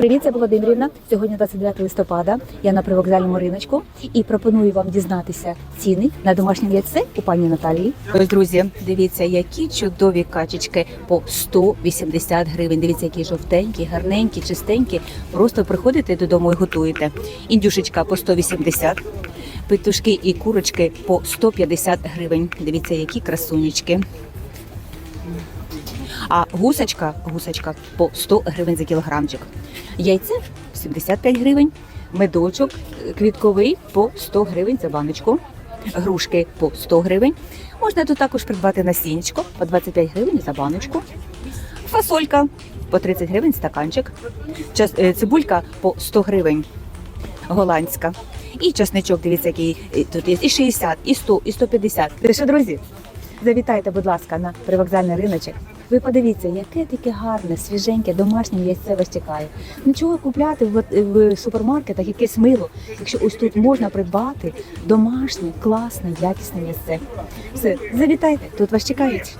Привіт, це Володимирівна. Сьогодні 29 листопада. Я на привокзальному риночку і пропоную вам дізнатися ціни на домашнє яйце у пані Наталії. Ось, друзі, дивіться, які чудові качечки по 180 гривень. Дивіться, які жовтенькі, гарненькі, чистенькі. Просто приходите додому і готуєте. Індюшечка по 180, петушки і курочки по 150 гривень. Дивіться, які красунечки. А гусочка, гусочка по 100 гривень за кілограмчик. Яйце 75 гривень, медочок е, квітковий по 100 гривень за баночку, грушки по 100 гривень. Можна тут також придбати насінечко по 25 гривень за баночку. Фасолька по 30 гривень стаканчик. Е, Цибулька по 100 гривень голландська. І часничок, дивіться, який е, тут є. І 60, і 100, і 150. Ти що, друзі? Завітайте, будь ласка, на привокзальний риночок. Ви подивіться, яке таке гарне, свіженьке, домашнє яйце вас чекає. Нічого купляти в, в супермаркетах, якесь мило, якщо ось тут можна придбати домашнє, класне, якісне яйце. Все, завітайте, тут вас чекають.